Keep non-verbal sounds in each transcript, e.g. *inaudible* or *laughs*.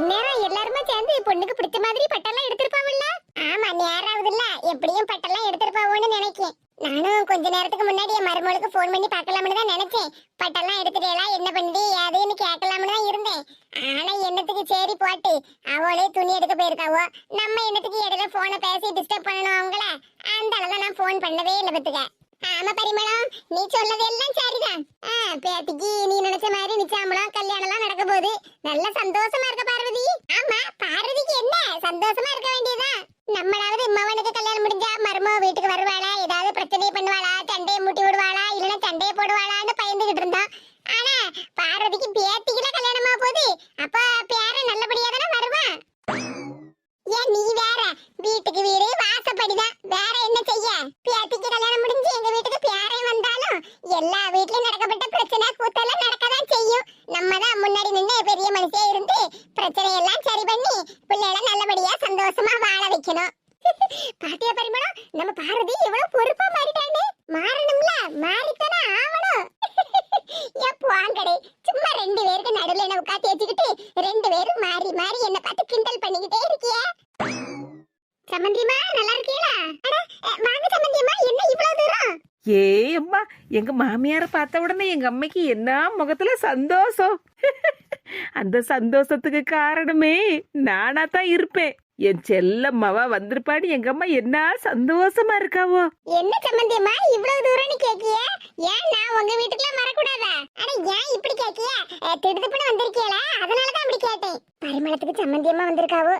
இந்நேரம் எல்லாருமே சேர்ந்து பொண்ணுக்கு பிடிச்ச மாதிரி பட்டெல்லாம் எடுத்திருப்பாவில்ல? ஆமா நேரம் ஆகுதுல்ல எப்படியும் பட்டெல்லாம் எடுத்திருப்பாவோன்னு நினைக்கேன். நானும் கொஞ்ச நேரத்துக்கு முன்னாடி என் மருமகளுக்கு ஃபோன் பண்ணி பார்க்கலாம்னு தான் நினைச்சேன். பட்டெல்லாம் எடுத்துட்டேலா என்ன பண்ணுது ஏதுன்னு கேட்கலாம்னு தான் இருந்தேன். ஆனா என்னத்துக்கு சரி போட்டு அவளே துணி எடுக்க போயிருக்காவோ? நம்ம என்னத்துக்கு இடையில போனை பேசி டிஸ்டர்ப் பண்ணணும் அவங்கள? அந்த அளவுல நான் ஃபோன் பண்ணவே இல்லை பத்துக்க ஆமா பரிமளம் நீ சொல்லது எல்லாம் சரிதான் பேத்திக்கு நீ நினைச்ச மாதிரி நிச்சாமலாம் கல்யாணம் எல்லாம் நடக்க போகுது. நல்ல சந்தோஷமா இருக்க பார்வதி. ஆமா பார்வதிக்கு என்ன? சந்தோஷமா இருக்க வேண்டியதா? நம்மளாவது மவனுக்கு கல்யாணம் முடிஞ்சா மருமோ வீட்டுக்கு வருவாளா? ஏதாவது பிரச்சனையை பண்ணுவாளா? சண்டையை முட்டி விடுவாளா? இல்லைன்னா சண்டையை போடுவாளான்னு பயந்துகிட்டு இருந்தோம். ஆனா பார்வதிக்கு பேத்திக்குல கல்யாணமா போகுது. அப்ப பேர நல்லபடியா தானே வருவான்? ஏன் நீ வேற? வீட்டுக்கு வீடு வாசப்படிதான். வேற என்ன செய்ய? பேத்திக்கு கல்யாணம் முடிஞ்சு எங்க வீட்டுக்கு பேரன் வந்தாலும் எல்லா வீட்லயும் நடக்கப்பட்ட பிரச்சனை கூத்தெல்லாம் நடக்கதான் செய்யும். நம்ம தான் முன்னாடி நின்று பெரிய மனுஷியா இருந்து பிரச்சனை எல்லாம் சரி பண்ணி பிள்ளைகளை நல்லபடியா சந்தோஷமா வாழ வைக்கணும். *laughs* பாத்தியா பரிமளம்? நம்ம பாரதி எவ்வளவு பொறுப்பா மாறிட்டானே மாறணும்ல? மாறித்தானே ஆவணும். *laughs* எப்போ வாங்கடே சும்மா ரெண்டு பேருக்கு நடுவுல என்ன உட்காந்து வச்சுக்கிட்டு ரெண்டு பேரும் மாறி மாறி என்ன பார்த்து கிண்டல் பண்ணிக்கிட்டே இருக்கியே. சம்மந்தியம்மா நல்லா இருக்கீங்களா? வாங்க சம்மந்தியம்மா என்ன இவ்வளவு தூரம்? ஏ அம்மா எங்க மாமியார பார்த்த உடனே எங்க அம்மைக்கு என்ன முகத்துல சந்தோஷம்? *laughs* அந்த சந்தோஷத்துக்கு காரணமே நானா தான் இருப்பேன். என் செல்லம்மாவா வந்திருப்பான்னு எங்க அம்மா என்ன சந்தோஷமா இருக்காவோ? என்ன சம்மந்தியம்மா இவ்வளவு தூரம்னு கேக்கிய? ஏன் நான் உங்க வீட்டுக்குலாம் வரக்கூடாதா? அட ஏன் இப்படி கேக்கிய? திடுதுப்புன்னு வந்திருக்கீங்களா அதனால தான் அப்படி கேட்டேன். பரிமளத்துக்கு சம்மந்தியம்மா வந்திருக்காவோ?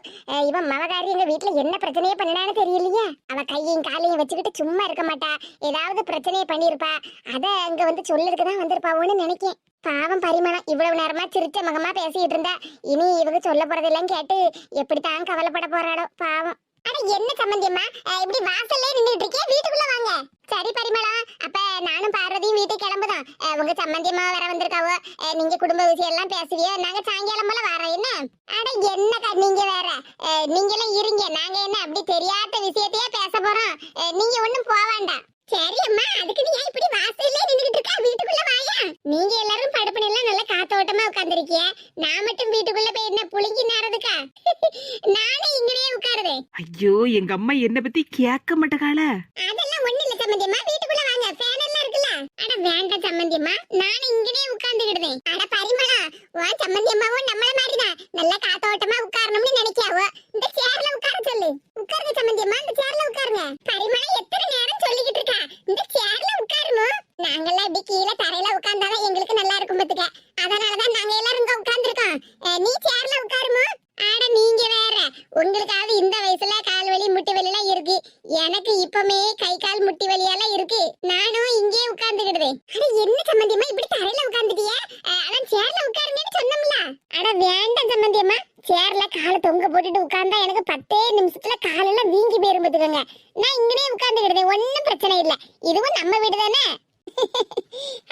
இவன் மவகாரி எங்க வீட்டுல என்ன பிரச்சனையே பண்ணினான்னு தெரியலையே. அவ கையையும் காலையும் வச்சுக்கிட்டு சும்மா இருக்க மாட்டா. ஏதாவது பிரச்சனையை பண்ணிருப்பா அத அங்க வந்து சொல்லதுக்கு தான் வந்திருப்பாவோன்னு நினைக்கேன். பாவம் பரிமளம் இவ்வளவு நேரமா சிரிச்ச முகமா பேசிட்டு இருந்தா இனி இவங்க சொல்ல போறதெல்லாம் கேட்டு எப்படித்தான் கவலைப்பட போறாளோ பாவம். அட என்ன சம்பந்தியம்மா? இப்படி வாசல்ல நின்றுட்டு இருக்கே வீட்டுக்குள்ள வாங்க. சரி பரிமளம் அப்ப நானும் பார்வதியும் வீட்டுக்கு கிளம்புதான் உங்க சம்பந்தியம்மா வர வந்திருக்காவோ? நீங்க குடும்ப விஷயம் எல்லாம் பேசுவியோ? நாங்க சாயங்காலம் போல வரோம் என்ன? அட என்னக்கா நீங்க வேற? அஹ், நீங்களும் இருங்க. நாங்க என்ன அப்படி தெரியாத விஷயத்தையே பேச போறோம். அஹ், நீங்க ஒண்ணும் போக வேண்டாம். சரி அம்மா அதுக்கு நீ ஏன் இப்படி வாசல்ல நின்னுட்டு இருக்கா? வீட்டுக்குள்ள வாயா. நீங்க எல்லாரும் படுப்பு எல்லாம் நல்லா காத்தோட்டமா உட்கார்ந்திருக்கிய. நான் மட்டும் வீட்டுக்குள்ள போய் என்ன புளிங்கி நேரதுக்கா *laughs* நானே இங்கேயே உட்காருதேன் ஐயோ எங்க அம்மா என்ன பத்தி கேட்க மாட்டகால அதெல்லாம் ஒண்ணு இல்ல சம்மந்தியம்மா வீட்டுக்குள்ள வாங்க. ஃபேன் எல்லாம் இருக்குல்ல. அட வேண்டாம் சம்மந்தியம்மா நானே இங்கனே உட்கார்ந்துக்கிடுதேன் அட பரிமளா உன் சம்மந்தியம்மாவும் நம்மள மாதிரிதான். நல்லா காத்தோட்டமா உட்காரணும்னு நினைக்காவோ இந்த சேர்ல உட்கார சொல்லு. உட்காருங்க சம்மந்தியம்மா இந்த சேர்ல உட்காருங்க பரிமளா எத்தனை நேரம் சொல்லிக்கிட்டு இருக்கா இந்த சேர்ல உட்காருமோ நாங்கெல்லாம் இப்படி கீழே தரையில உட்கார்ந்தாதான் எங்களுக்கு நல்லா இருக்கும் பத்துக்க அதனாலதான் நாங்க எல்லாரும் இங்க உட்கார்ந்துருக்கோம் நீ சேர்ல உட்காருமோ ஆட நீங்க வேற உங்களுக்காவது இந்த வயசுல கால் வலி முட்டி வலி எல்லாம் இருக்கு எனக்கு இப்பமே கை கால் முட்டி வலியெல்லாம் இருக்கு நானும் இங்கே உட்கார்ந்துக்கிடுதேன் அட என்ன சம்பந்தியம்மா இப்படி தரையில உட்கார்ந்துட்டிய அதான் சேர்ல உட்காருங்கன்னு சொன்னோம்ல அட வேண்டாம் சம்பந்தியம்மா சேர்ல காலை தொங்க போட்டுட்டு உட்கார்ந்தா எனக்கு பத்தே நிமிஷத்துல காலெல்லாம் வீங்கி போயிரும் பாத்துக்கோங்க நான் இங்கனே உட்கார்ந்துக்கிடுதேன் ஒன்னும் பிரச்சனை இல்ல இதுவும் நம்ம வீடு தானே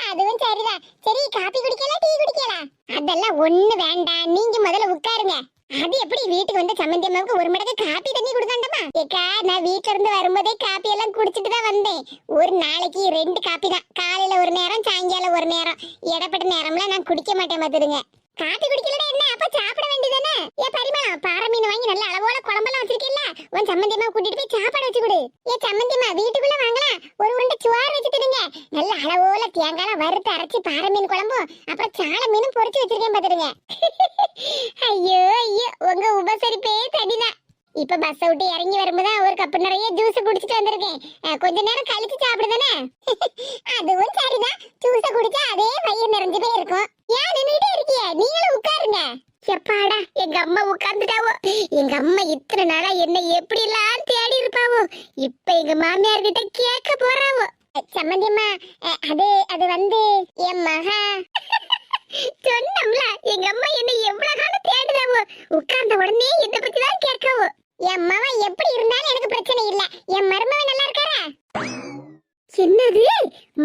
அதுவும் சரிதான் சரி காபி குடிக்கலாம் டீ குடிக்கலாம் அதெல்லாம் ஒண்ணு வேண்டாம். நீங்க முதல்ல உட்காருங்க அது எப்படி வீட்டுக்கு வந்த சம்மந்தியம்மாவுக்கு ஒரு மடக்கு காப்பி தண்ணி கொடுக்காண்டமா ஏக்கா நான் வீட்ல இருந்து வரும்போதே காப்பி எல்லாம் குடிச்சிட்டு தான் வந்தேன் ஒரு நாளைக்கு ரெண்டு காப்பி தான் காலையில ஒரு நேரம் சாயங்காலம் ஒரு நேரம் இடப்பட்ட நேரம்ல நான் குடிக்க மாட்டேன் பாத்துடுங்க காப்பி குடிக்கலனா என்ன அப்ப சாப்பிட வேண்டியதானே ஏ பரிமளம் பாறை மீன் வாங்கி நல்ல அளவோட குழம்பெல்லாம் வச்சிருக்கீல்ல உன் சம்மந்தியம்மா கூட்டிட்டு போய் சாப்பாடு வச்சு கொடு ஏ சம்மந்தியம்மா வீட்டுக்குள்ள வாங்கலாம் ஒரு உருண்டை சுவார் வச்சுட்டுடுங்க நல்ல அளவோல தேங்காய் வறுத்து அரைச்சி பாறை மீன் குழம்பும் அப்புறம் சால மீனும் பொரிச்சு வச்சிருக்கேன் பாத்துடுங்க ஐயோ ஐயோ உங்க உபசரிப்பே தனிதான் இப்ப பஸ் விட்டு இறங்கி வரும்போது ஒரு கப்பு நிறைய ஜூஸ் குடிச்சிட்டு வந்திருக்கேன் அஹ், கொஞ்ச நேரம் கழிச்சு சாப்பிடுதானே? *laughs* அதுவும் சரிதான். ஜூஸ குடிச்சா அதே வயிறு நிறைஞ்சு போயிருக்கும். ஏன் நின்றுட்டே இருக்கிய? நீங்களும் உட்காருங்க. எப்பாடா எங்க அம்மா உட்கார்ந்துட்டாவோ? எங்க அம்மா இத்தனை நாளா என்ன எப்படி எல்லாம் தேடி இருப்பாவோ? இப்ப எங்க மாமியார் கிட்ட கேட்க போறாவோ? சம்மந்தியம்மா அஹ், அது அது வந்து என் மகா. *laughs* சொன்னம்ல எங்க அம்மா என்ன எவ்வளவு காலம் தேடுறாவோ? உட்கார்ந்த உடனே என்ன பத்தி தான் கேட்காவோ? என் மவன் எப்படி இருந்தாலும் எனக்கு பிரச்சனை இல்ல. என் மருமவன் நல்லா இருக்காரா? என்னது?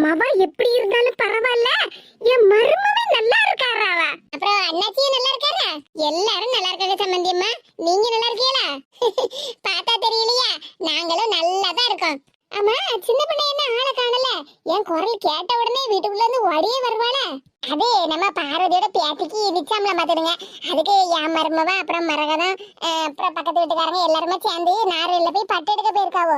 மவ எப்படி இருந்தாலும் பரவாயில்ல. என் மருமவன் நல்லா இருக்காராவா? அப்புறம் அண்ணாச்சியும் நல்லா இருக்காரா? எல்லாரும் நல்லா இருக்காங்க சம்பந்தியம்மா நீங்க நல்லா இருக்கீங்களா? *laughs* பார்த்தா தெரியலையா? நாங்களும் நல்லா தான் இருக்கோம். ஆமா சின்ன பண்ண என்ன ஆளை காணல? என் குரல் கேட்ட உடனே வீட்டுக்குள்ள இருந்து ஒடியே வருவாளே. அது நம்ம பார்வதியோட பேத்திக்கு நிச்சாமல பாத்துடுங்க அதுக்கு என் மருமவ அப்புறம் மரகதம் அப்புறம் பக்கத்து வீட்டுக்காரங்க எல்லாருமே சேர்ந்து நாரையில போய் பட்டு எடுக்க போயிருக்காவோ.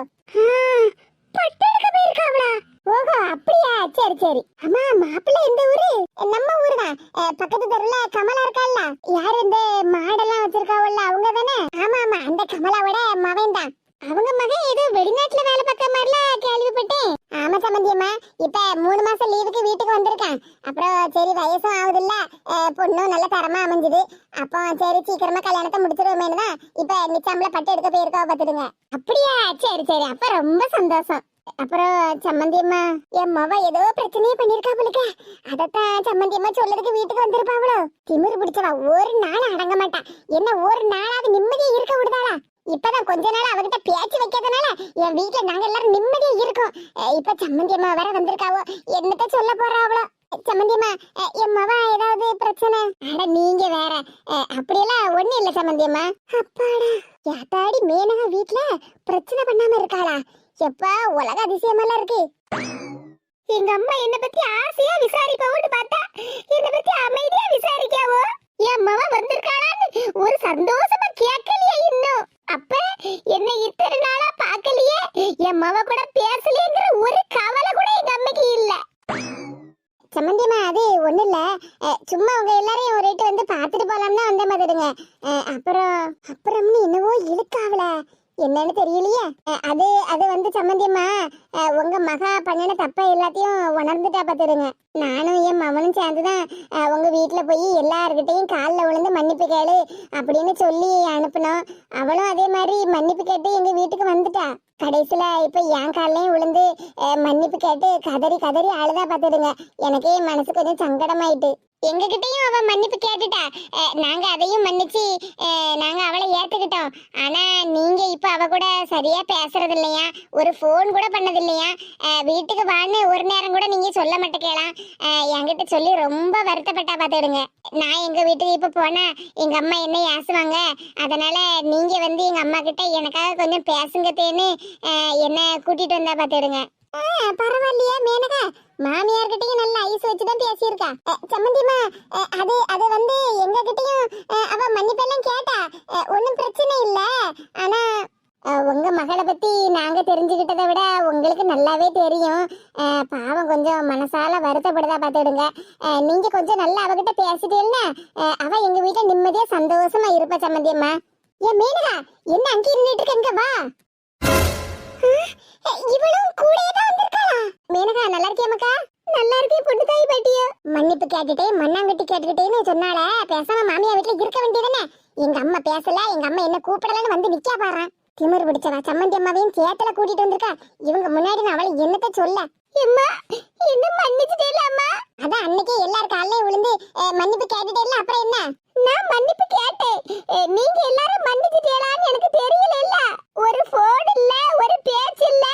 பட்டு எடுக்க போயிருக்காவளா? ஓஹோ அப்படியா? சரி சரி. அம்மா மாப்பிள்ளை எந்த ஊரு? நம்ம ஊரு தான் பக்கத்து தெருல கமலா இருக்கால்ல யாரு இந்த மாடெல்லாம் வச்சிருக்காவல்ல அவங்க தானே? ஆமா ஆமா. அந்த கமலாவோட மகன் தான் அவங்க மகன் ஏதோ வெளிநாட்டுல வேலை பார்க்க மாதிரில கேள்விப்பட்டேன். ஆமா சம்பந்தியம்மா இப்ப மூணு மாசம் லீவுக்கு வீட்டுக்கு வந்திருக்கான். அப்புறம் சரி வயசும் ஆகுது இல்ல பொண்ணும் நல்ல தரமா அமைஞ்சது. அப்போ சரி சீக்கிரமா கல்யாணத்தை முடிச்சிருவோமேனு தான் இப்ப நிச்சாம்பல பட்டு எடுக்க போயிருக்கா பாத்துடுங்க அப்படியா? சரி சரி. அப்ப ரொம்ப சந்தோஷம். அப்புறம் சம்மந்தியம்மா என் மவ ஏதோ பிரச்சனையே பண்ணிருக்கா போலுக்க. அதத்தான் சம்மந்தியம்மா சொல்லதுக்கு வீட்டுக்கு வந்திருப்பாவளோ திமிரு பிடிச்சவா. ஒரு நாள் அடங்க மாட்டா. என்ன ஒரு நாளாவது நிம்மதியா இருக்க விடுதாளா? இப்பதான் கொஞ்ச நாள் அவகிட்ட பேச்சு வைக்கிறதுனால என் வீட்டுல நாங்க எல்லாரும் நிம்மதியா இருக்கோம். இப்ப இப்ப சம்மந்தியம்மா வேற வந்திருக்காவோ? என்னத்த சொல்ல போறா அவளோ? சம்மந்தியம்மா என் மவ ஏதாவது பிரச்சனை? அட நீங்க வேற. அஹ் அப்படியெல்லாம் ஒண்ணு இல்ல சம்மந்தியம்மா அப்பாடா. யாத்தாடி மேனகா வீட்ல பிரச்சனை பண்ணாம இருக்காளா? எப்பா உலக அதிசயமெல்லாம் இருக்கு. எங்க அம்மா என்ன பத்தி ஆசையா விசாரிப்பாவோன்னு பார்த்தா என்ன பத்தி அமைதியா விசாரிக்காவோ என் மவ வந்திருக்காளான்னு ஒரு சந்தோஷமா கேட்கலையே இன்னும் அப்ப என்ன இத்தனை நாளா பார்க்கலையே என் மவ கூட பேசலையேங்கிற ஒரு கவலை கூட எங்க அம்மைக்கு இல்ல சம்மந்தியம்மா அது ஒண்ணும் இல்ல அஹ், சும்மா உங்க எல்லாரையும் ஒரு ரேட்டு வந்து பார்த்துட்டு போலாம்னா வந்த மாதிரிங்க அப்புறம் அப்புறம்னு என்னவோ இழுக்காவல என்னன்னு தெரியலையே அஹ், அது அது வந்து சம்மந்தியம்மா அஹ், உங்க மகா பண்ணின தப்ப எல்லாத்தையும் உணர்ந்துட்டா பார்த்துடுங்க நானும் என் மகனும் சேர்ந்துதான் அஹ், உங்க வீட்டுல போய் எல்லார்கிட்டையும் காலில் விழுந்து மன்னிப்பு கேளு அப்படின்னு சொல்லி அனுப்புனோம் அவளும் அதே மாதிரி மன்னிப்பு கேட்டு எங்க வீட்டுக்கு வந்துட்டா கடைசியில இப்ப என் காலையும் விழுந்து மன்னிப்பு கேட்டு கதறி கதறி அழுதா பார்த்துடுங்க. எனக்கே மனசு கொஞ்சம் சங்கடமாயிட்டு. எங்ககிட்டயும் அவ மன்னிப்பு கேட்டுட்டா. நாங்க அதையும் மன்னிச்சு நாங்க அவளை ஏத்துக்கிட்டோம். ஆனா நீங்க இப்ப அவ கூட சரியா பேசுறது இல்லையா ஒரு ஃபோன் கூட பண்ணது இல்லையா வீட்டுக்கு வான்னு ஒரு நேரம் கூட நீங்க சொல்ல மாட்டேக்கலாம் என்கிட்ட சொல்லி ரொம்ப வருத்தப்பட்டா பார்த்துடுங்க நான் எங்க வீட்டுக்கு இப்ப போனா எங்க அம்மா என்ன ஏசுவாங்க. அதனால நீங்க வந்து எங்க அம்மா கிட்ட எனக்காக கொஞ்சம் பேசுங்க தேன்னு என்ன கூட்டிட்டு வந்தா பார்த்துடுங்க பரவாயில்லையா மேனகா. மாமியார் கிட்டயும் நல்ல ஐஸ் வச்சுதான் பேசியிருக்கா. அஹ், அது அது வந்து எங்க கிட்டயும் அவ மன்னிப்பெல்லாம் கேட்டா. ஒன்றும் பிரச்சனை இல்ல. ஆனா உங்க மகளை பத்தி நாங்க தெரிஞ்சுக்கிட்டதை விட உங்களுக்கு நல்லாவே தெரியும். பாவம் கொஞ்சம் மனசால வருத்தப்படுதா பார்த்துடுங்க நீங்க கொஞ்சம் நல்லா அவகிட்ட பேசிட்டீங்கன்னா அவ எங்க வீட்டுல நிம்மதியா சந்தோஷமா இருப்பா சம்மந்தியம்மா. ஏன் மேனகா என்ன அங்கே இருந்துட்டு இருக்க? இங்க வா. இவளும் கூடயே தான் வந்திருக்காளா? மேனகா நல்லா இருக்கியாமக்கா நல்லா இருக்கே பொண்ணு தாய் பாட்டிய. மன்னிப்பு கேட்டுட்டே மண்ணாங்கட்டி கேட்டுக்கிட்டேன்னு சொன்னால பேசாம மாமியா வீட்டுல இருக்க வேண்டியதானே எங்க அம்மா பேசல எங்க அம்மா என்ன கூப்பிடலன்னு வந்து நிக்கா பாறேன் திமிரு பிடிச்சவா சம்மந்தி அம்மாவையும் சேத்துல கூட்டிட்டு வந்திருக்கா. இவங்க முன்னாடி நான் அவளை என்னத்த சொல்ல? அம்மா என்ன மன்னிச்சுட்டே அம்மா? அதான் அன்னைக்கே எல்லாரும் காலையில விழுந்து மன்னிப்பு கேட்டுட்டே இல்ல அப்புறம் என்ன நான் மன்னிப்பு கேட்டேன் அஹ், நீங்க எல்லாரும் மன்னிச்சுட்டேலான்னு எனக்கு தெரியல இல்ல ஒரு போன் இல்ல ஒரு பேச்சு இல்ல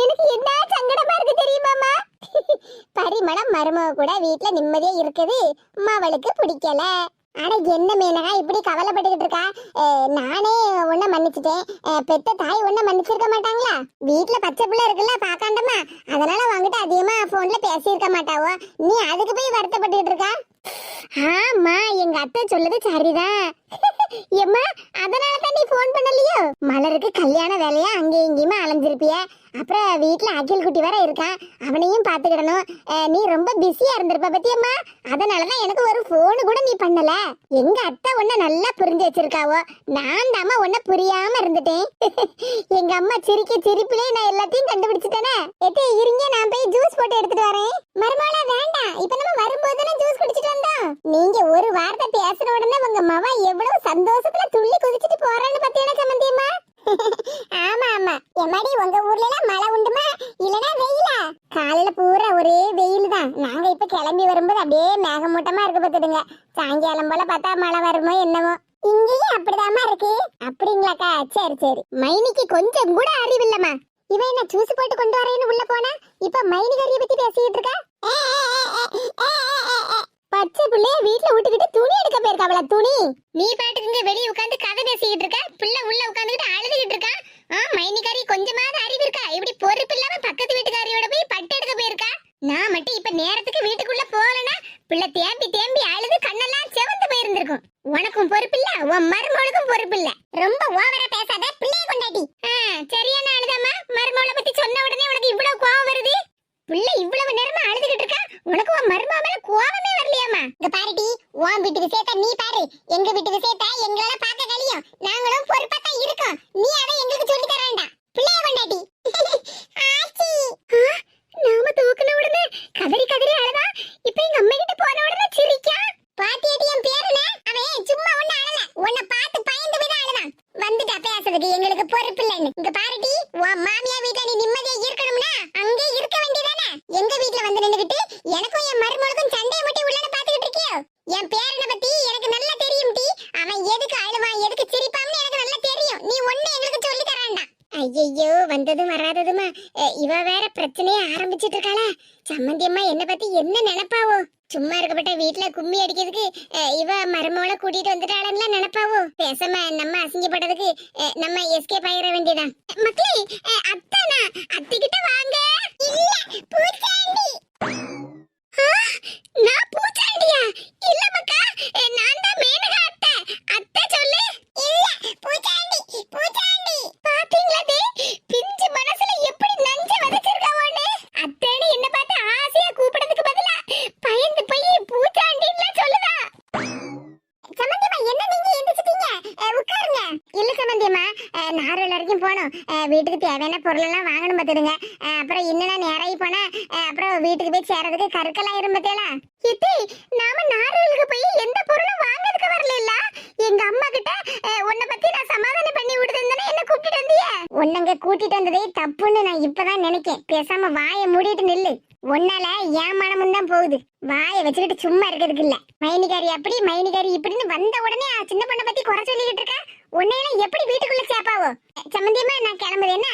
எனக்கு என்ன சங்கடமா இருக்கு தெரியுமாமா பரிமளம் வீட்டுல நிம்மதியா இருக்குது. அவளுக்கு பிடிக்கல. ஆனா என்ன மேனகா இப்படி கவலைப்பட்டுக்கிட்டு இருக்கா? நானே உன்னை மன்னிச்சிட்டேன். பெத்த தாய் உன்னை மன்னிச்சிருக்க மாட்டாங்களா? வீட்டுல பச்சை பிள்ளை இருக்குல்ல பாக்காண்டமா அதனால உன்கிட்ட அதிகமா போன்ல பேசியிருக்க மாட்டாவோ? நீ அதுக்கு போய் வருத்தப்பட்டுக்கிட்டு இருக்கா? ஆமா எங்க அத்தை சொல்லுது சரிதான். *laughs* எம்மா அதனால நீ ஃபோன் பண்ணலையோ? மலருக்கு கல்யாண வேலையா? அங்கே இங்கேயுமே அலைஞ்சிருப்பிய? அப்புறம் வீட்டில் அகில் குட்டி வேற இருக்கான். அவனையும் பார்த்துக்கிடணும். நீ ரொம்ப பிஸியா இருந்திருப்ப பத்தியம்மா. அதனாலதான் எனக்கு ஒரு ஃபோனு கூட நீ பண்ணல. எங்க அத்தை உன்னை நல்லா புரிஞ்சு வச்சிருக்காவோ? நான் தாமா உன்னை புரியாம இருந்துட்டேன். *laughs* எங்க அம்மா சிரிக்க சிரிப்பிலே நான் எல்லாத்தையும் கண்டுபிடிச்சிட்டேனே. எத்தே இருங்க நான் போய் ஜூஸ் போட்டு எடுத்துட்டு வரேன். மருமகள வேண்டாம். இப்ப நம்ம வரும்போது ஜூஸ் குடிச்சிட்டு வந்தோம். நீங்க ஒரு வார்த்தை பேசின உடனே உங்க மவ எவ்வளவு சந்தோஷத்துல துள்ளி குதிச்சிட்டு போறான்னு பாத்தீங்கன்னா சம்பந்தியம்மா ஆமா ஆமா எம்மாடி உங்க ஊர்ல எல்லாம் மழை உண்டுமா இல்லனா வெயிலா காலையில பூரா ஒரே வெயில் தான் நாங்க இப்ப கிளம்பி வரும்போது அப்படியே மேகமூட்டமா இருக்க பார்த்துடுங்க சாயங்காலம் போல பார்த்தா மழை வருமோ என்னமோ இங்கேயும் அப்படிதாம்மா இருக்கு அப்படிங்களாக்கா சரி சரி மைனிக்கு கொஞ்சம் கூட அறிவில்லம்மா இவன் என்ன ஜூஸ் போட்டு கொண்டு வரேன்னு உள்ள போனா இப்ப மைனி கறிய பத்தி பேசிட்டு இருக்கா பச்சை பிள்ளைய வீட்டுல விட்டுக்கிட்டு துணி எடுக்க போயிருக்காவல துணி. நீ பாட்டுக்கு இங்க வெளிய உட்காந்து கதை பேசிக்கிட்டு இருக்க? பிள்ளை உள்ள உட்காந்துக்கிட்டு அழுதுகிட்டு இருக்கா? ஆ மைனிகாரி கொஞ்சமாவது அறிவு இருக்கா? இப்படி பொறுப்பு இல்லாம பக்கத்து வீட்டுக்காரியோட போய் பட்டு எடுக்க போயிருக்கா? நான் மட்டும் இப்ப நேரத்துக்கு வீட்டுக்குள்ள போகலனா புள்ள தேம்பி தேம்பி அழுது கண்ணெல்லாம் செவந்து போயிருந்திருக்கும். உனக்கும் பொறுப்பு இல்ல உன் மருமகளுக்கும் பொறுப்பு இல்ல. ரொம்ப ஓவரா பேசாத பிள்ளைய கொண்டாடி. சரியான அழுதாமா மருமகளை பத்தி சொன்ன உடனே உனக்கு இவ்வளவு கோவம் வருது? பிள்ளை இவ்வளவு நேரமா அழுதுகிட்டு இருக்கா? உனக்கு உன் மருமா மேல கோவமே வரலையாமா இங்க பாருடி உன் வீட்டு விஷயத்த நீ பாரு. எங்க வீட்டு விஷயத்த எங்களால பார்க்க கழியும் நாங்களும் பொறுப்பா தான் இருக்கோம். நீ அதை எங்களுக்கு சொல்லி தர வேண்டாம் பிள்ளைய கொண்டாடி ஆச்சி ஆ, நாம தூக்குன உடனே கதறி கதறி அழுதா இப்ப எங்க அம்மா கிட்ட போன உடனே சிரிக்கா பாத்தியடி என் பேருன அவன் சும்மா ஒண்ணு அழல உன்னை பார்த்து பயந்து போய் தான் அழுதான் வந்துட்டா பேசுறதுக்கு எங்களுக்கு பொறுப்பு இல்லைன்னு இங்க பாருடி உன் மாமியா வீட்ல நீ நிம்மதியா இருக்கணும்னா அங்கே இருக்க வேண்டியதானே எங்க வீட்ல வந்து நின்னுகிட்டு எனக்கும் என் மருமகளுக்கும் சண்டையை மட்டும் உள்ளன பாத்துக்கிட்டு இருக்கியோ என் பேரனை பத்தி எனக்கு நல்லா தெரியும் டி அவன் எதுக்கு அழுவான் எதுக்கு சிரிப்பான்னு எனக்கு நல்லா தெரியும் நீ ஒண்ணு எங்களுக்கு சொல்லி தரான்டா ஐயோ வந்ததும் வராததுமா அஹ், இவ வேற பிரச்சனையே ஆரம்பிச்சிட்டு இருக்காளா சம்மந்தி அம்மா என்ன பத்தி என்ன நினைப்பாவோ சும்மா இருக்கப்பட்ட வீட்ல கும்மி அடிக்கிறதுக்கு அஹ், இவ மருமோளை கூட்டிட்டு வந்துட்டாளன்னு நினைப்பாவோ? பேசாம நம்ம அசிங்கப்பட்டதுக்கு நம்ம எஸ்கேப் ஆயிட வேண்டியதான் மக்களே அத்தானா? அத்திக்கிட்ட வாங்க. இல்ல பூச்சாண்டி. நான் பூச்சாண்டியா? இல்ல மக்கா நான் தான் மேனகா அத்தை. அத்தை சொல்லு. இல்ல பூச்சாண்டி பூச்சாண்டி. பாத்தீங்களா டே பிஞ்சு மனசுல எப்படி நஞ்ச விதைச்சிருக்காவோன்னு அத்தைன்னு என்ன பார்த்து ஆசையா கூப்பிடறதுக்கு பதிலா பயந்து போய் பூச்சாண்டின்னு சொல்லுதா? சமந்தியம்மா என்ன நீங்க எந்திரிச்சிட்டீங்க? உட்காருங்க. இல்ல சமந்தியம்மா அஹ், வரைக்கும் போகணும் வீட்டுக்கு தேவையான பொருள் எல்லாம் வாங்கணும் பார்த்துடுங்க. அப்புறம் இன்னும் நேராகி போனா அப்புறம் வீட்டுக்கு போய் சேரதுக்கு கருக்கெல்லாம் இரும்பத்தேலா இத்தி நாம நாரலுக்கு போய் எந்த பொருளும் வாங்குறதுக்கு வரல இல்ல? எங்க அம்மா கிட்ட உன்னை பத்தி நான் சமாதானம் பண்ணி விடுதேன்னு என்ன கூட்டிட்டு வந்திய? உன்னங்க கூட்டிட்டு வந்ததே தப்புன்னு நான் இப்பதான் நினைக்கேன். பேசாம வாயை மூடிட்டு நில்லு. உன்னால ஏன் மனமும் தான் போகுது. வாயை வச்சுக்கிட்டு சும்மா இருக்கிறதுக்கு இல்ல. மைனிகாரி அப்படி மைனிகாரி இப்படின்னு வந்த உடனே சின்ன பொண்ணை பத்தி குறை சொல்லிக்கிட்டு இருக்க? உன்னையெல்லாம் எப்படி வீட்டுக்குள்ள சேப்பாவோ? சம்மந்தியமா நான் கிளம்புது என்ன?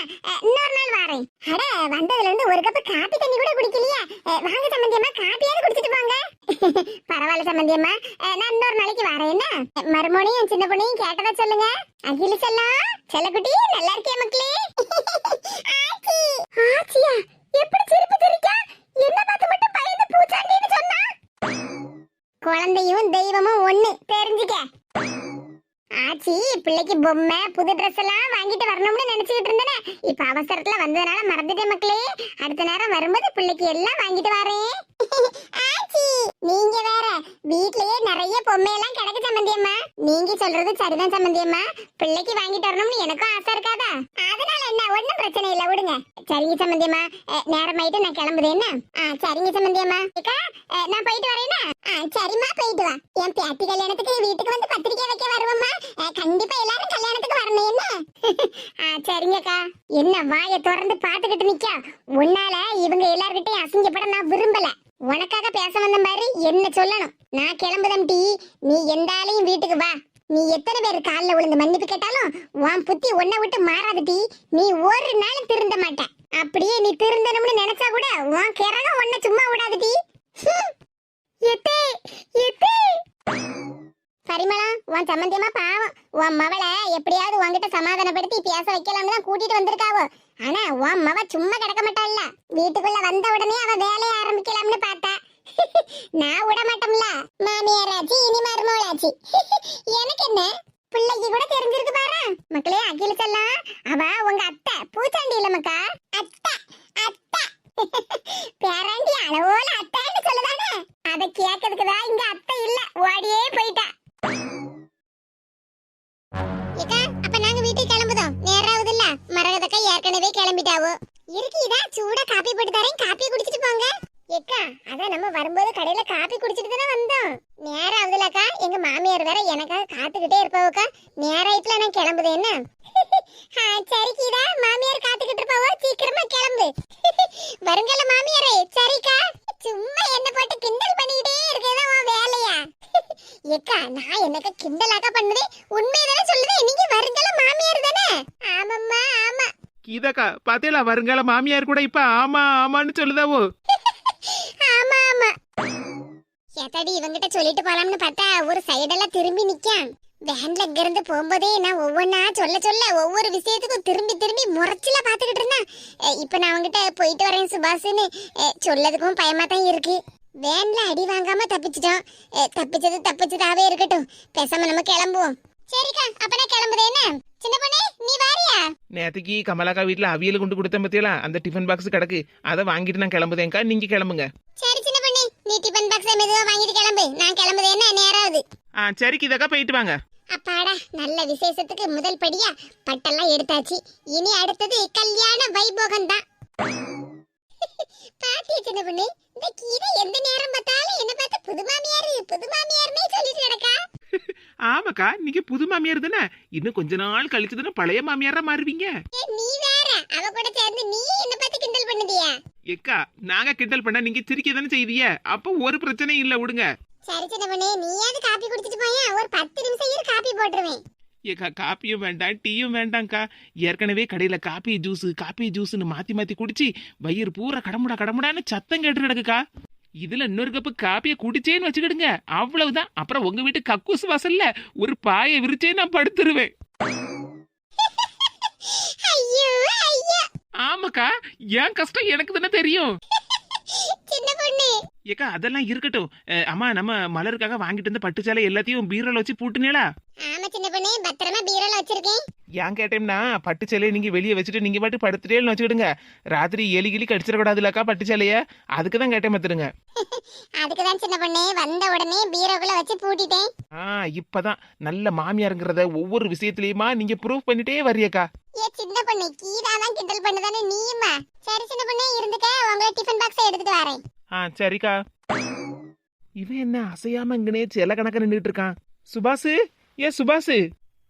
இன்னொரு நாள் வாரேன். அட வந்ததுல இருந்து ஒரு கப் காப்பி தண்ணி கூட குடிக்கலையா. வாங்க சம்மந்தியம்மா காப்பியாவது குடிச்சிட்டு போங்க. *laughs* பரவாயில்ல சம்மந்தியம்மா நான் இன்னொரு நாளைக்கு வரேன். என்ன? மறுமொழியும் சின்ன பொண்ணையும் கேட்டதா சொல்லுங்க? அகில செல்லம் செல்லக்குட்டி நல்லா இருக்கியா மக்களே? *laughs* ஆச்சி! ஆச்சியா! பிள்ளைக்கு பொம்மை புது ட்ரெஸ் எல்லாம் வாங்கிட்டு வரணும்னு நினைச்சிட்டு இருந்தேனே. இப்ப அவசரத்துல வந்ததுனால மறந்துட்டேன் மக்களே. அடுத்த நேரம் வரும்போது பிள்ளைக்கு எல்லாம் வாங்கிட்டு வரேன். *laughs* நீங்க வேற. வீட்லயே நிறைய பொம்மை எல்லாம் கிடக்கு சம்பந்தியம்மா. நீங்க சொல்றது சரிதான் சம்பந்தியம்மா. பிள்ளைக்கு வாங்கிட்டு வரணும்னு எனக்கும் ஆசை இருக்காதா? அதனால என்ன ஒன்னும் பிரச்சனை இல்ல விடுங்க. சரிங்க சம்பந்தியம்மா. நேரமாயிட்டு நான் கிளம்புது என்ன? ஆ சரிங்க சம்பந்தியம்மா. அக்கா நான் போயிட்டு வரேனா ஆ சரிம்மா போயிட்டு வா. என் பேத்தி கல்யாணத்துக்கு வீட்டுக்கு வந்து பத்திரிக்கை வைக்க வருவோம்மா. கண்டிப்பா எல்லாரும் கல்யாணத்துக்கு வரணும் என்ன? *laughs* ஆ சரிங்கக்கா என்ன வாயை திறந்து பாத்துக்கிட்டு நிக்கா? உன்னால இவங்க எல்லார்கிட்டயும் அசிங்கப்பட நான் விரும்பல. உனக்காக பேச வந்த மாதிரி என்ன சொல்லணும்? நான் கிளம்புதம் டீ நீ எந்த ஆளையும் வீட்டுக்கு வா. நீ எத்தனை பேர் கால்ல விழுந்து மன்னிப்பு கேட்டாலும் உன் புத்தி உன்னை விட்டு மாறாது டீ. நீ ஒரு நாளும் திருந்த மாட்ட. அப்படியே நீ திருந்தணும்னு நினைச்சா கூட உன் கிரகம் உன்னை சும்மா விடாது எத்தே எத்தே. பரிமளா உன் சம்பந்தியமா பாவம். உன் மவளை எப்படியாவது உன்கிட்ட சமாதானப்படுத்தி பேச வைக்கலாம்னு தான் கூட்டிட்டு வந்திருக்காவோ. ஆனா உன் மவ சும்மா கிடக்க மாட்டாள்ல வீட்டுக்குள்ள வந்த உடனே அவ வேலைய ஆரம்பிக்கலாம்னு பார்த்தா. *laughs* நான் விட மாட்டோம்ல. மாமியாராச்சு இனி மருமகளாச்சு *laughs* எனக்கு என்ன பிள்ளைக்கு கூட தெரிஞ்சிருக்கு பாரு மக்களே அகில செல்லாம் அவ உங்க அத்தை பூச்சாண்டி இல்ல மக்கா அத்தை அத்தை பேராண்டி அளவோல அத்தைன்னு சொல்லுதானே அத கேட்கறதுக்கு தான் இங்க அத்தை இல்ல ஓடியே போயிட்டா ஏக்கா அப்ப நாங்க வீட்டுக்கு கிளம்புதோம் நேராவது இல்ல மரகதக்கா ஏற்கனவே கிளம்பிட்டாவோ இருக்குதா சூடா காப்பி போட்டு தரேன் காப்பி குடிச்சிட்டு போங்க ஏக்கா அதான் நம்ம வரும்போது கடையில காப்பி குடிச்சிட்டு தானே வந்தோம் நேரம் ஆகுதுலக்கா எங்க மாமியார் வேற எனக்காக காத்துக்கிட்டே இருப்பாவுக்கா நேராயிட்டுல நான் கிளம்புது என்ன ஆ, சரி கீதா மாமியார் காத்துக்கிட்டு இருப்பாவோ சீக்கிரமா கிளம்பு வருங்கல மாமியாரே சரிக்கா சும்மா என்ன போட்டு கிண்டல் பண்ணிக்கிட்டே இருக்கதான் உன் வேலையா ஏக்கா நான் என்னக்கா கிண்டலாக்கா பண்ணுது? உண்மையதானே சொல்லுது? நீங்க வருங்கல மாமியார் தானே? ஆமாம்மா ஆமா. கீதாக்கா பாத்தீங்களா வருங்கால மாமியார் கூட இப்ப ஆமா ஆமான்னு சொல்லுதாவோ? ஆமா ஆமா. எத்தடி இவங்கிட்ட சொல்லிட்டு போலாம்னு பார்த்தா ஒரு சைடெல்லாம் திரும்பி நிக்கான். வேன்ல இங்க இருந்து போகும்போதே நான் ஒவ்வொன்னா சொல்ல சொல்ல ஒவ்வொரு விஷயத்துக்கும் திரும்பி திரும்பி முறைச்சில பாத்துக்கிட்டு இருந்தேன். இப்ப நான் அவங்கிட்ட போயிட்டு வரேன் சுபாஷ்னு சொல்லதுக்கும் பயமா தான் இருக்கு. வேன்ல அடி வாங்காம தப்பிச்சிட்டோம். தப்பிச்சது தப்பிச்சதாவே இருக்கட்டும். பேசாம நம்ம கிளம்புவோம். சரிக்கா அப்ப நான் கிளம்புதே என்ன? சின்ன பொண்ணே நீ வாரியா? நேத்துக்கு கமலாக்கா வீட்டுல அவியல் கொண்டு கொடுத்த பத்தியலா? அந்த டிஃபன் பாக்ஸ் கிடக்கு. அதை வாங்கிட்டு நான் கிளம்புதேன்க்கா நீங்க கிளம்புங்க. சரி சின்ன பொண்ணே நீ டிபன் பாக்ஸ் மெதுவா வாங்கிட்டு கிளம்பு. நான் கிளம்புதே என்ன நேரம் ஆகுது ஆ சரிக்கு இதக்கா போயிட்டு வாங்க. அப்பாடா நல்ல விசேஷத்துக்கு முதல் படியா பட்டெல்லாம் எடுத்தாச்சு. இனி அடுத்தது கல்யாண வைபோகம் தான் பாத்தியா சின்ன பொண்ணு இந்த கீதை எந்த நேரம் பார்த்தாலும் என்ன பார்த்து புது மாமியாரு புது மாமியார்னே சொல்லிட்டு கிடக்கா ஆமாக்கா நீங்க புது மாமியார் தானே? இன்னும் கொஞ்ச நாள் கழிச்சு தானே பழைய மாமியாரா மாறுவீங்க? நீ வேற. அவ கூட சேர்ந்து நீ என்ன பார்த்து கிண்டல் பண்ணுதியா? ஏக்கா நாங்க கிண்டல் பண்ணா நீங்க சிரிக்க தானே செய்வீங்க அப்போ ஒரு பிரச்சனையும் இல்ல விடுங்க. சரி சின்ன பொண்ணு நீயாவது காப்பி குடிச்சிட்டு போயா? ஒரு பத்து நிமிஷம் இரு காப்பி போட்டுருவேன். ஏக்கா காப்பியும் வேண்டாம் டீயும் வேண்டாம்க்கா. ஏற்கனவே கடையில காப்பி ஜூஸ் காப்பி ஜூஸ்னு மாத்தி மாத்தி குடிச்சு வயிறு பூரா கடமுடா கடமுடான்னு சத்தம் கேட்டு கிடக்குக்கா இதுல இன்னொரு கப்பு காப்பியை குடிச்சேன்னு வச்சுக்கிடுங்க. அவ்வளவுதான். அப்புறம் உங்க வீட்டு கக்கூஸ் வாசல்ல ஒரு பாயை விரிச்சே நான் படுத்துருவேன். ஆமாக்கா. என் கஷ்டம் எனக்கு தானே தெரியும். ஏக்கா அதெல்லாம் இருக்கட்டும். அஹ், அம்மா நம்ம மலருக்காக வாங்கிட்டு வந்த பட்டு சேலை எல்லாத்தையும் பீரோல வச்சு பூட்டுனேளா? ஆமா சின்ன பொண்ணு. பத்திரமா பீரோல வச்சிருக்கேன். ஏன் கேட்டேன்னா பட்டு சேலையை நீங்க வெளியே வச்சுட்டு நீங்க பாட்டு படுத்துட்டேன்னு வச்சுக்கிடுங்க. ராத்திரி எலி கிளி கடிச்சிடக்கூடாதுலக்கா பட்டு சேலைய. அதுக்கு தான் கேட்டேன் பார்த்துடுங்க *laughs* அதுக்குதான் சின்ன பொண்ணு. வந்த உடனே பீரோக்குள்ள வச்சு பூட்டிட்டேன். ஆ இப்பதான். நல்ல மாமியாருங்கிறத ஒவ்வொரு விஷயத்திலயுமா நீங்க ப்ரூவ் பண்ணிட்டே வர்றியக்கா. ஏ சின்ன பொண்ணு கீதா தான் கிண்டல் பண்ணுதானே நீயுமா? சரி சின்ன பொண்ணு இருந்துக்க. உங்களை டிஃபன் பாக்ஸ் எடுத்துட்டு வரேன். ஆ சரிக்கா. இவன் என்ன அசையாம இங்கனே சில கணக்க நின்றுட்டு இருக்கான்? சுபாஷு ஏ சுபாஷு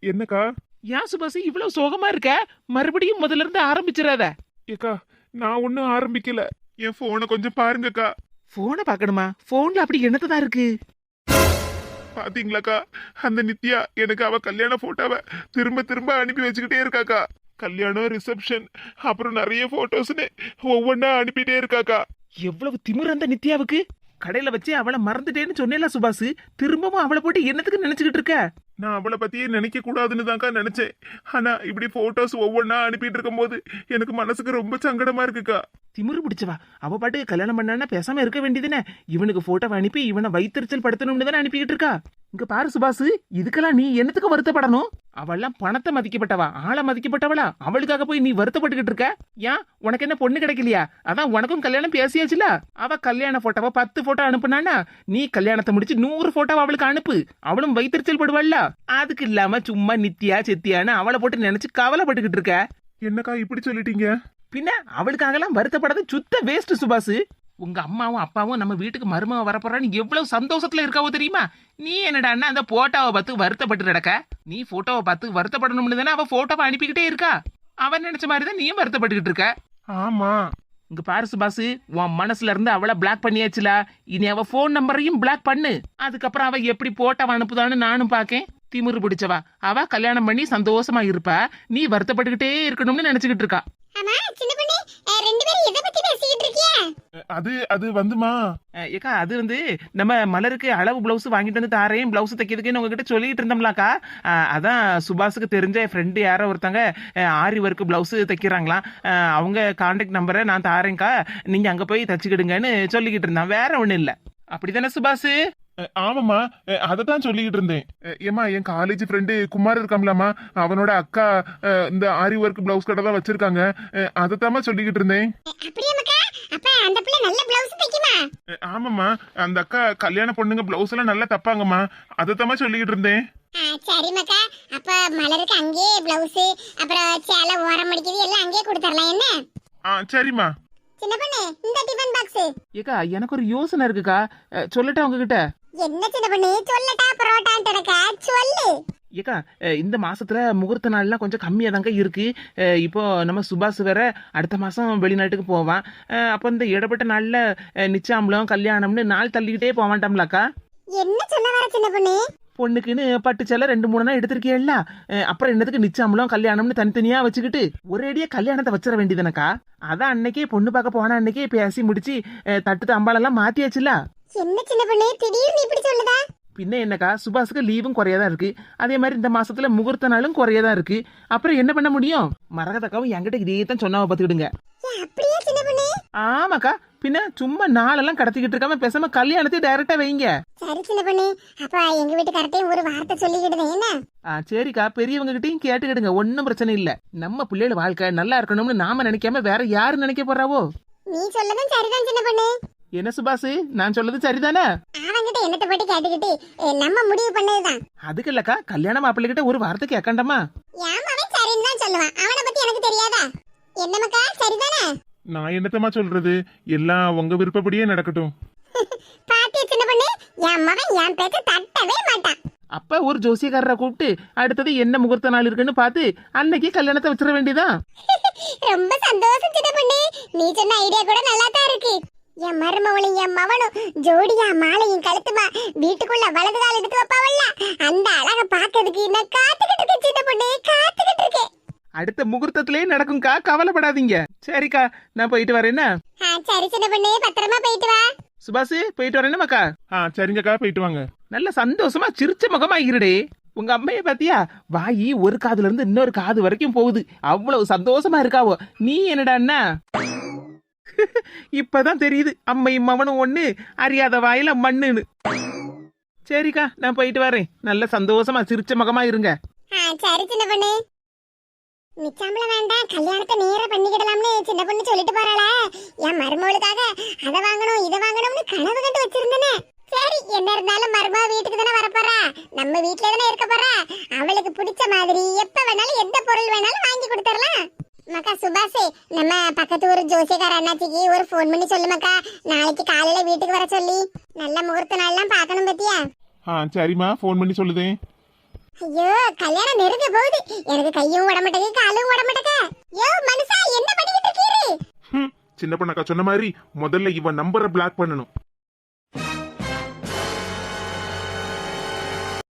என்னக்கா? ஏன் சுபாஷு இவ்வளவு சோகமா இருக்க? மறுபடியும் முதல்ல இருந்து ஆரம்பிச்சிடாத ஏக்கா நான் ஒன்னும் ஆரம்பிக்கல. என் போனை கொஞ்சம் பாருங்கக்கா. போனை பார்க்கணுமா? போன்ல அப்படி என்னதான் இருக்கு? பாத்தீங்களாக்கா? அந்த நித்யா எனக்கு அவ கல்யாண போட்டோவை திரும்ப திரும்ப அனுப்பி வச்சுக்கிட்டே இருக்காக்கா. கல்யாணம் ரிசப்ஷன் அப்புறம் நிறைய போட்டோஸ்னு ஒவ்வொன்றா அனுப்பிட்டே இருக்காக்கா. எவ்வளவு திமிரு அந்த நித்யாவுக்கு? கடையில வச்சு அவளை மறந்துட்டேன்னு சொன்னேல சுபாஷ் திரும்பவும் அவளை போட்டு என்னத்துக்கு நினைச்சுக்கிட்டு இருக்க? நான் அவளை பத்தியே நினைக்க கூடாதுன்னு தான்க்கா நினைச்சேன். ஆனா இப்படி போட்டோஸ் ஒவ்வொன்றா அனுப்பிட்டு இருக்கும்போது எனக்கு மனசுக்கு ரொம்ப சங்கடமா இருக்குக்கா. திமிரு பிடிச்சவா? அவ பாட்டுக்கு கல்யாணம் பண்ணான்னா பேசாம இருக்க வேண்டியதுனே. இவனுக்கு போட்டோ அனுப்பி இவனை வைத்தறிச்சல் படுத்தணும்னு தானே அனுப்பிக்கிட்டு இருக்கா? இங்க பாரு சுபாஷ் இதுக்கெல்லாம் நீ என்னத்துக்கு வருத்தப்படணும்? அவள்லாம் பணத்தை மதிக்கப்பட்டவா? ஆளை மதிக்கப்பட்டவளா? அவளுக்காக போய் நீ வருத்தப்பட்டுக்கிட்டு இருக்க? ஏன்? உனக்கு என்ன பொண்ணு கிடைக்கலையா? அதான் உனக்கும் கல்யாணம் பேசியாச்சுல அவ கல்யாண போட்டோவா பத்து போட்டோ அனுப்புனானா நீ கல்யாணத்தை முடிச்சு நூறு போட்டோ அவளுக்கு அனுப்பு. அவளும் வைத்தறிச்சல் படுவாள்ல. அதுக்கு இல்லாம சும்மா நித்தியா செத்தியான்னு அவளை போட்டு நினைச்சு கவலைப்பட்டுக்கிட்டு இருக்க. என்னக்கா இப்படி சொல்லிட்டீங்க? பின்ன அவளுக்காகலாம் வருத்தப்படாத சுத்த வேஸ்ட் சுபாஷ் உங்க அம்மாவும் அப்பாவும் நம்ம வீட்டுக்கு மருமக வரப்போறான்னு எவ்வளவு சந்தோஷத்துல இருக்காவோ தெரியுமா? நீ என்னடான்னா அந்த போட்டோவை பார்த்து வருத்தப்பட்டு நடக்க. நீ போட்டோவை பார்த்து வருத்தப்படணும்னு தானே அவ போட்டோவை அனுப்பிக்கிட்டே இருக்கா? அவன் நினைச்ச மாதிரி தான் நீயும் வருத்தப்பட்டுக்கிட்டு இருக்க. ஆமா. இங்க பாரு சுபாஷ் உன் மனசுல இருந்து அவளை பிளாக் பண்ணியாச்சுல. இனி அவ ஃபோன் நம்பரையும் பிளாக் பண்ணு. அதுக்கப்புறம் அவ எப்படி போட்டோ அனுப்புதான்னு நானும் பாக்கேன். திமிரு பிடிச்சவா அவ கல்யாணம் பண்ணி சந்தோஷமா இருப்பா. நீ வருத்தப்பட்டுக்கிட்டே இருக்கணும்னு நினைச்சுக்கிட்டு இருக்கா. ஆமா சின்ன பொண்ணு அஹ், ரெண்டு பேரும் எதை பத்தி பேசிக்கிட்டு இருக்கியா? அது அது வந்துமா? ஏக்கா அது வந்து நம்ம மலருக்கு அளவு பிளவுஸ் வாங்கிட்டு வந்து தாரேன் பிளவுஸ் தைக்கிறதுக்குன்னு உங்ககிட்ட சொல்லிட்டு இருந்தோம்லாக்கா. அதான் சுபாஷுக்கு தெரிஞ்ச ஃப்ரெண்டு யாரோ ஒருத்தங்க ஆரி ஒர்க் பிளவுஸ் தைக்கிறாங்களாம். அவங்க கான்டாக்ட் நம்பரை நான் தாரேன்க்கா. நீங்க அங்க போய் தச்சுக்கிடுங்கன்னு சொல்லிக்கிட்டு இருந்தான். வேற ஒண்ணும் இல்ல. அப்படிதானே சுபாஷ்? ஆமாம்மா. அதை தான் சொல்லிக்கிட்டு இருந்தேன். ஏம்மா என் காலேஜ் ஃப்ரெண்டு குமார் இருக்காம்லாமா அவனோட அக்கா இந்த ஆரி ஒர்க் பிளவுஸ் கடை தான் வச்சிருக்காங்க. அதை தாம்மா சொல்லிக்கிட்டு இருந்தேன். அஹ், அப்படியா மக்கா? அப்ப அந்த பிள்ளை நல்ல பிளவுஸ் தைக்குமா? அஹ் ஆமாம்மா. அந்த அக்கா கல்யாண பொண்ணுங்க பிளவுஸ் எல்லாம் நல்லா தப்பாங்கம்மா. அதை சொல்லிக்கிட்டு இருந்தேன். அஹ், சரி மக்கா. அப்ப மலருக்கு அங்கேயே பிளவுஸ் அப்புறம் சேலை ஓரம் அடிக்கிறது எல்லாம் அங்கேயே கொடுத்துடலாம் என்ன? ஆ சரிம்மா. சின்ன பொண்ணு இந்த டிஃபன் பாக்ஸ் ஏக்கா எனக்கு ஒரு யோசனை இருக்குக்கா. சொல்லட்டா உங்ககிட்ட? என்ன சின்ன பொண்ணு? சொல்லட்டா பரோட்டான்ட்டு இருக்கா சொல்லு. ஏக்கா இந்த மாசத்துல முகூர்த்த நாள்லாம் கொஞ்சம் கம்மியாக தாங்க இருக்கு இப்போ நம்ம சுபாஷ் வேற அடுத்த மாசம் வெளிநாட்டுக்கு போவான். அப்போ இந்த இடப்பட்ட நாள்ல நிச்சாம்பளம் கல்யாணம்னு நாள் தள்ளிக்கிட்டே போவான்டாம்லக்கா என்ன சொல்ல வர சின்ன பொண்ணு? பொண்ணுக்குன்னு பட்டு சேலை ரெண்டு மூணு நாள் எடுத்திருக்கியல்ல அப்புறம் என்னதுக்கு நிச்சாம்பளம் கல்யாணம்னு தனித்தனியா வச்சுக்கிட்டு ஒரேடியா கல்யாணத்தை வச்சிட வேண்டியதுனக்கா அதான் அன்னைக்கே பொண்ணு பார்க்க போன அன்னைக்கே பேசி முடிச்சு தட்டு தம்பாலெல்லாம் மாத்தியாச்சுல என்ன சின்ன பொண்ணு? திடீர்னு இப்படி சொல்லுதா? பின்ன என்னக்கா சுபாஷுக்கு லீவும் குறையதான் இருக்கு. அதே மாதிரி இந்த மாசத்துல முகூர்த்த நாளும் குறையதான் இருக்கு. அப்புறம் என்ன பண்ண முடியும்? மரகதக்காவும் என்கிட்ட இதே தான் சொன்னாவ பாத்துக்கிடுங்க. அப்படியே சின்ன பொண்ணு? ஆமாக்கா பின்ன சும்மா நாளெல்லாம் கடத்திக்கிட்டு இருக்காம பேசாம கல்யாணத்தை டைரக்டா வைங்க. சரி சின்ன பொண்ணு அப்ப எங்க வீட்டுக்கார்ட்டையும் ஒரு வார்த்தை சொல்லிக்கிடுதேன் என்ன? ஆ சரிக்கா பெரியவங்க கிட்டயும் கேட்டுக்கிடுங்க ஒன்றும் பிரச்சனை இல்ல. நம்ம பிள்ளைகள் வாழ்க்கை நல்லா இருக்கணும்னு நாம நினைக்காம வேற யாரு நினைக்க போறாவோ? நீ சொல்லதும் சரிதான் சின்ன பொண்ணு. என்ன சுபாஷ் நான் சொல்றது சரிதானே? அவன்கிட்ட என்னத்தை போட்டு கேட்டுக்கிட்டு நம்ம முடிவு பண்ணதுதான். அதுக்கு இல்லக்கா கல்யாண மாப்பிள்ளை கிட்ட ஒரு வார்த்தை கேட்கண்டாமா? ஏன் அவன் சரின்னு தான் சொல்லுவான். அவனை பத்தி எனக்கு தெரியாதா? என்ன மக்கா சரிதானே? நான் என்னத்தம்மா சொல்றது? எல்லாம் உங்க விருப்பப்படியே நடக்கட்டும். *laughs* பாத்திய சின்ன பொண்ணு? என் மகன் என் பேச்ச தட்டவே மாட்டான். அப்ப ஒரு ஜோசியக்காரரை கூப்பிட்டு அடுத்தது என்ன முகூர்த்த நாள் இருக்குன்னு பார்த்து அன்னைக்கு கல்யாணத்தை வச்சிட வேண்டியதான் *laughs* ரொம்ப சந்தோஷம் சின்ன பொண்ணு. நீ சொன்ன ஐடியா கூட நல்லா என் மருமவளும் என் மவனும் ஜோடியா மாலையும் கழுத்துமா வீட்டுக்குள்ள வலது கால் எடுத்து வைப்பாவல்ல? அந்த அழக பாக்கிறதுக்கு நான் காத்துக்கிட்டு இருக்கேன் சின்ன பொண்ணு? காத்துக்கிட்டு இருக்கேன் அடுத்த முகூர்த்தத்திலே நடக்கும்க்கா கவலைப்படாதீங்க. சரிக்கா நான் போயிட்டு வரேன்னா சரி சின்ன பொண்ணு பத்திரமா போயிட்டு வா. சுபாஷ் போயிட்டு வரேன்னா மக்கா ஆ சரிங்கக்கா போயிட்டு வாங்க. நல்ல சந்தோஷமா சிரிச்ச முகமா இருடே. உங்க அம்மைய பாத்தியா? வாயி ஒரு காதுல இருந்து இன்னொரு காது வரைக்கும் போகுது. அவ்வளவு சந்தோஷமா இருக்காவோ. நீ என்னடான்னா இப்பதான் தெரியுது. அம்மை மவனும் ஒண்ணு அறியாத வாயில மண்ணுன்னு. சரிக்கா நான் போயிட்டு வரேன். நல்ல சந்தோஷமா சிரிச்ச முகமா இருங்க. ஆ, சரி சின்ன பொண்ணு. நிச்சயம்ல வேண்டாம். கல்யாணத்தை நேரா பண்ணிக்கிடலாம்னு சின்ன பொண்ணு சொல்லிட்டு போறாளா. என் மருமகளுக்காக அதை வாங்கணும் இதை வாங்கணும்னு கனவு கண்டு வச்சிருந்தேனே. சரி என்ன இருந்தாலும் மருமக வீட்டுக்கு தானே வரப்போறா. நம்ம வீட்ல தானே இருக்க போறா. அவளுக்கு பிடிச்ச மாதிரி எப்ப வேணாலும் எந்த பொருள் வேணாலும் வாங்கி கொடுத்துடலாம். மக்கா சுபாஷ் நம்ம பக்கத்து ஊர் ஜோசியக்கார அண்ணாச்சிக்கு ஒரு ஃபோன் பண்ணி சொல்லு மக்கா. நாளைக்கு காலையில வீட்டுக்கு வர சொல்லி. நல்ல முகூர்த்த நாள்லாம் பார்க்கணும் பத்தியா? ஆ சரிம்மா ஃபோன் பண்ணி சொல்லுதேன் ஐயோ கல்யாணம் நெருங்க போகுது. எனக்கு கையும் உட மாட்டேங்க காலும் உட மாட்டேங்க யோ மனுஷா என்ன பண்ணிக்கிட்டு இருக்கீரு? சின்ன பொண்ணக்கா சொன்ன மாதிரி முதல்ல இவன் நம்பரை பிளாக் பண்ணணும்.